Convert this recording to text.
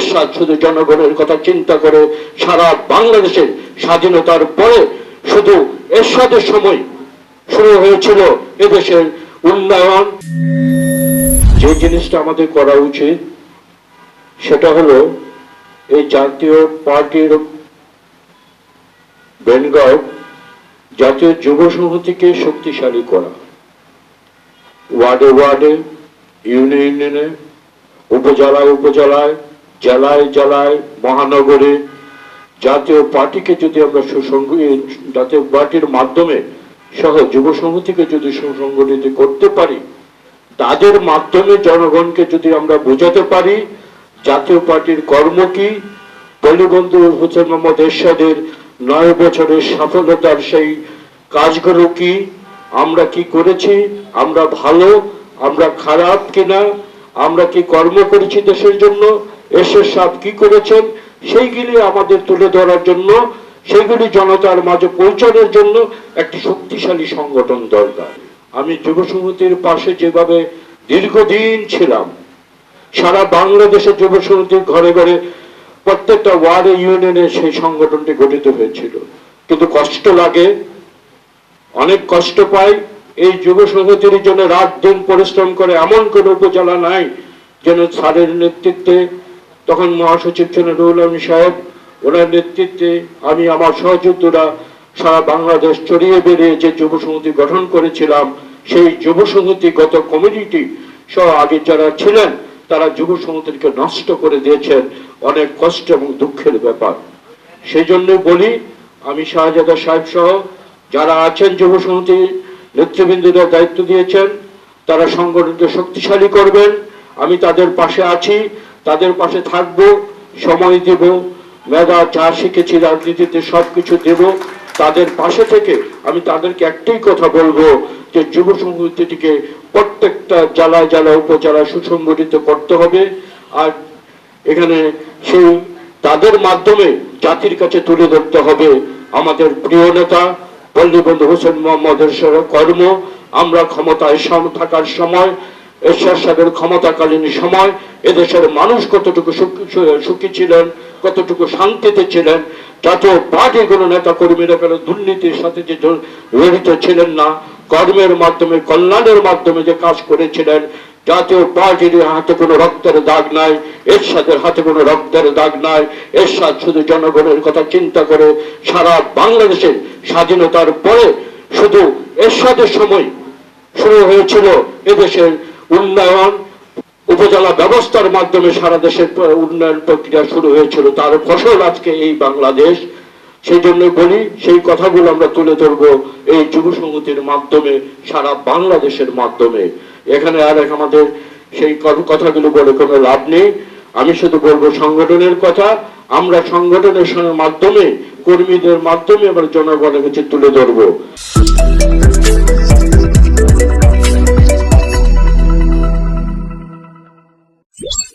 এরশাদ শুধু জনগণের কথা চিন্তা করে সারা বাংলাদেশের স্বাধীনতার পরে শুধু এরশাদের সময় শুরু হয়েছিল এদেশের উন্নয়ন। যে জিনিসটা আমাদের করা উচিত, সেটা হলো এই জাতীয় পার্টির বেনগাঁও জাতীয় যুব সংহতিকে শক্তিশালী করা। ওয়ার্ডে ওয়ার্ডে ইউনিয়নে, উপজেলায় উপজেলায় জেলায় জেলায় মহানগরে জাতীয় পার্টিকে যদি আমরা সুসংগ জাতীয় পার্টির মাধ্যমে সহ যুব সংহতিকে যদি সুসংগঠিত করতে পারি, তাদের মাধ্যমে জনগণকে যদি আমরা বোঝাতে পারি, জাতীয় পার্টির কর্ম কি পল্লীবন্ধু হোসেন মোহাম্মদ এরশাদের নয় বছরের সফলতার সেই কাজগুলো কি, আমরা কি করেছি, আমরা ভালো, আমরা খারাপ কিনা, আমরা কি কর্ম করেছি দেশের জন্য এসের সাহেব কি করেছেন? সেইগুলি আমাদের তুলে ধরার জন্য সেগুলি জনতার মাঝে পৌঁছানোর জন্য একটি শক্তিশালী সংগঠন দরকার। আমি যুব সংহতির পাশে যেভাবে দীর্ঘদিন ছিলাম, সারা বাংলাদেশের যুব সমিতির ঘরে ঘরে প্রত্যেকটা ওয়ার্ডে, ইউনিয়নে সেই সংগঠনটি গঠিত হয়েছিল। কিন্তু কষ্ট লাগে, অনেক কষ্ট পাই। এই যুব সংহতির জন্য রাত দিন পরিশ্রম করে এমন কোন উপজেলা নাই যেন স্যারের নেতৃত্বে তখন মহাসচিব ছিলেন রুহুল আলম সাহেব ওনার নেতৃত্বে আমি আমার সহযোদ্ধরা সারা বাংলাদেশ ছড়িয়ে বেরিয়ে যে যুব সমিতি গঠন করেছিলাম, সেই যুব সংহতিগত কমিউনিটি সহ আগে যারা ছিলেন, তারা যুব সমিতিকে নষ্ট করে দিয়েছেন। অনেক কষ্ট এবং দুঃখের ব্যাপার। সেই জন্য বলি, আমি শাহজাদা সাহেব সহ যারা আছেন যুব সমিতি নেতৃবৃন্দরা দায়িত্ব দিয়েছেন, তারা সংগঠনকে শক্তিশালী করবেন। আমি তাদের পাশে আছি। তাদের পাশে থাকব, সময় দেব, মেধা, যা শিখেছি, রাজনীতিতে সবকিছু দেব। তাদের পাশে থেকে আমি তাদেরকে একটাই কথা বলব যে যুব সংগঠিটিকে প্রত্যেকটা জেলায় জেলায়, উপজেলায় সুসংগঠিত করতে হবে। আর এখানে সেই তাদের মাধ্যমে জাতির কাছে তুলে ধরতে হবে আমাদের প্রিয় নেতা পল্লীবন্ধু হোসেন মোহাম্মদের কর্ম। আমরা ক্ষমতায় থাকার সময় এরশাদ সাহেবের ক্ষমতাকালীন সময় এদেশের মানুষ কতটুকু সুখী ছিলেন, কতটুকু শান্তিতে ছিলেন জাতীয় পার্টির কোনো নেতা কর্মীরা কেন দুর্নীতির সাথে যে জড়িত ছিলেন না, কর্মের মাধ্যমে, কল্যাণের মাধ্যমে যে কাজ করেছিলেন জাতীয় পার্টির হাতে কোনো রক্তের দাগ নাই, এরশাদের হাতে কোনো রক্তের দাগ নাই। এরশাদ শুধু জনগণের কথা চিন্তা করে সারা বাংলাদেশের স্বাধীনতার পরে শুধু এরশাদের সময় শুরু হয়েছিল এদেশের উন্নয়ন উপজেলা ব্যবস্থার মাধ্যমে সারা দেশের উন্নয়ন প্রক্রিয়া শুরু হয়েছিল। তার ফসল আজকে এই বাংলাদেশ। সেই জন্য বলি, সেই কথাগুলো আমরা তুলে ধরবো এই যুব সংগতির মাধ্যমে, সারা বাংলাদেশের মাধ্যমে। এখানে আর এক আমাদের সেই কথাগুলো বলে কোনো লাভ নেই। আমি শুধু বলব সংগঠনের কথা। আমরা সংগঠনের মাধ্যমে, কর্মীদের মাধ্যমে আমরা জনগণের কাছে তুলে ধরবো।